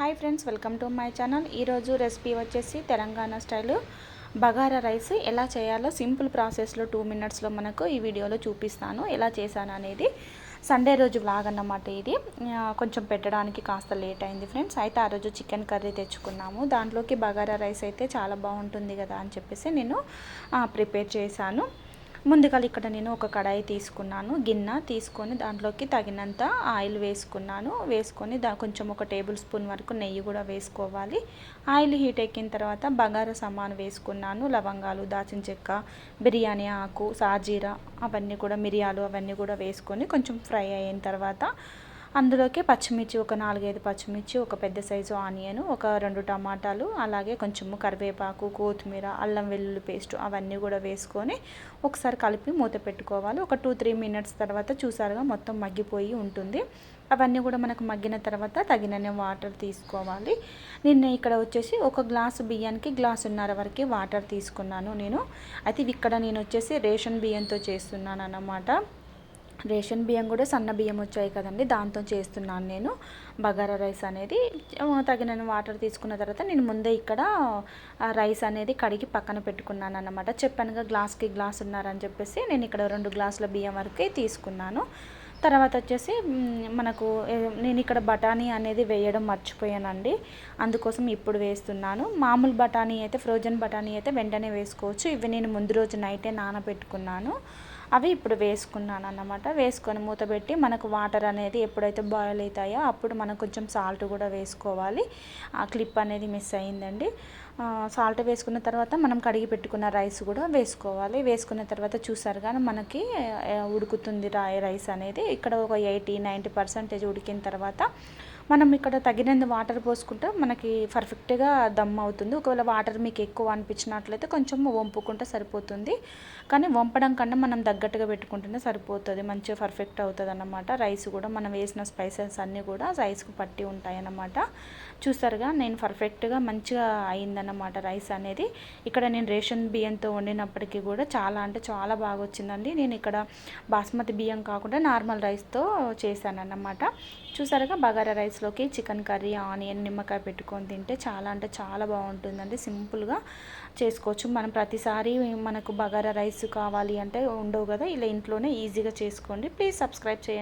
Hi friends welcome to my channel. ఈరోజు recipe వచ్చేసి Telangana style. Bagara rice ఎలా చేయాలో సింపుల్ ప్రాసెస్లో టూ మినిట్స్లో మనకు ఈ వీడియోలో చూపిస్తాను. ఎలా చేశాను అనేది సండే రోజు వ్లాగ్ అన్నమాట ఇది. కొంచెం పెట్టడానికి కాస్త లేట్ అయింది ఫ్రెండ్స్. అయితే ఆ రోజు చికెన్ కర్రీ తెచ్చుకున్నాము. దాంట్లోకి బగారా రైస్ అయితే చాలా బాగుంటుంది కదా అని చెప్పేసి నేను ప్రిపేర్ చేశాను. ముందుగా ఇక్కడ నేను ఒక కడాయి తీసుకున్నాను గిన్నె తీసుకొని దాంట్లోకి తగినంత ఆయిల్ వేసుకున్నాను. వేసుకొని దా కొంచెం ఒక టేబుల్ స్పూన్ వరకు నెయ్యి కూడా వేసుకోవాలి. ఆయిల్ హీట్ ఎక్కిన తర్వాత బగార సామాను వేసుకున్నాను. లవంగాలు దాచిన చెక్క బిర్యానీ ఆకు సాజీరా అవన్నీ కూడా మిరియాలు అవన్నీ కూడా వేసుకొని కొంచెం ఫ్రై అయిన తర్వాత అందులోకి పచ్చిమిర్చి ఒక నాలుగైదు పచ్చిమిర్చి ఒక పెద్ద సైజు ఆనియన్ ఒక రెండు టమాటాలు అలాగే కొంచెము కరివేపాకు కొత్తిమీర అల్లం వెల్లుల్లి పేస్ట్ అవన్నీ కూడా వేసుకొని ఒకసారి కలిపి మూత పెట్టుకోవాలి. ఒక టూ త్రీ మినిట్స్ తర్వాత చూసారుగా మొత్తం మగ్గిపోయి ఉంటుంది. అవన్నీ కూడా మనకు మగ్గిన తర్వాత తగినన్ని వాటర్ తీసుకోవాలి. నిన్న ఇక్కడ వచ్చేసి ఒక గ్లాసు బియ్యానికి గ్లాసున్నర వరకు వాటర్ తీసుకున్నాను నేను. అయితే ఇక్కడ నేను వచ్చేసి రేషన్ బియ్యంతో చేస్తున్నాను అన్నమాట రేషన్ బియ్యం కూడా సన్న బియ్యం వచ్చాయి కదండి దాంతో చేస్తున్నాను నేను. బగారా రైస్ అనేది తగిన వాటర్ తీసుకున్న తర్వాత నేను ముందే ఇక్కడ రైస్ అనేది కడిగి పక్కన పెట్టుకున్నాను అన్నమాట. చెప్పానుగా గ్లాస్కి గ్లాస్ ఉన్నారని చెప్పేసి నేను ఇక్కడ రెండు గ్లాసుల బియ్యం వరకే తీసుకున్నాను. తర్వాత వచ్చేసి మనకు నేను ఇక్కడ బఠానీ అనేది వేయడం మర్చిపోయానండి. అందుకోసం ఇప్పుడు వేస్తున్నాను. మామూలు బఠానీ అయితే ఫ్రోజన్ బఠానీ అయితే వెంటనే వేసుకోవచ్చు. ఇవి నేను ముందు రోజు నైటే నానబెట్టుకున్నాను. అవి ఇప్పుడు వేసుకున్నాను అన్నమాట వేసుకొని మూత పెట్టి మనకు వాటర్ అనేది ఎప్పుడైతే బాయిల్ అవుతాయో అప్పుడు మనం కొంచెం సాల్ట్ కూడా వేసుకోవాలి. ఆ క్లిప్ అనేది మిస్ అయిందండి. సాల్ట్ వేసుకున్న తర్వాత మనం కడిగి పెట్టుకున్న రైస్ కూడా వేసుకోవాలి. వేసుకున్న తర్వాత చూసారు కానీ మనకి ఉడుకుతుంది రైస్ అనేది. ఇక్కడ ఒక ఎయిటీ నైంటీ పర్సెంటేజ్ ఉడికిన తర్వాత మనం ఇక్కడ తగినంత వాటర్ పోసుకుంటే మనకి పర్ఫెక్ట్గా దమ్ అవుతుంది. ఒకవేళ వాటర్ మీకు ఎక్కువ అనిపించినట్లయితే కొంచెం వంపుకుంటే సరిపోతుంది. కానీ వంపడం కన్నా మనం తగ్గట్టుగా పెట్టుకుంటేనే సరిపోతుంది. మంచిగా పర్ఫెక్ట్ అవుతుంది అన్నమాట రైస్ కూడా మనం వేసిన స్పైసెస్ అన్నీ కూడా రైస్కు పట్టి ఉంటాయి అన్నమాట చూసారుగా నేను పర్ఫెక్ట్గా మంచిగా అయిందన్నమాట రైస్ అనేది. ఇక్కడ నేను రేషన్ బియ్యంతో వండినప్పటికీ కూడా చాలా అంటే చాలా బాగా వచ్చిందండి. నేను ఇక్కడ బాస్మతి బియ్యం కాకుండా నార్మల్ రైస్తో చేశాను అన్నమాట చూసారుగా బగారా రైస్ రైస్లోకి చికెన్ కర్రీ ఆనియన్ నిమ్మకాయ పెట్టుకొని తింటే చాలా అంటే చాలా బాగుంటుందండి. సింపుల్గా చేసుకోవచ్చు. మనం ప్రతిసారి మనకు బగారా రైస్ కావాలి అంటే ఉండవు కదా ఇలా ఇంట్లోనే ఈజీగా చేసుకోండి. ప్లీజ్ సబ్స్క్రైబ్ చేయండి.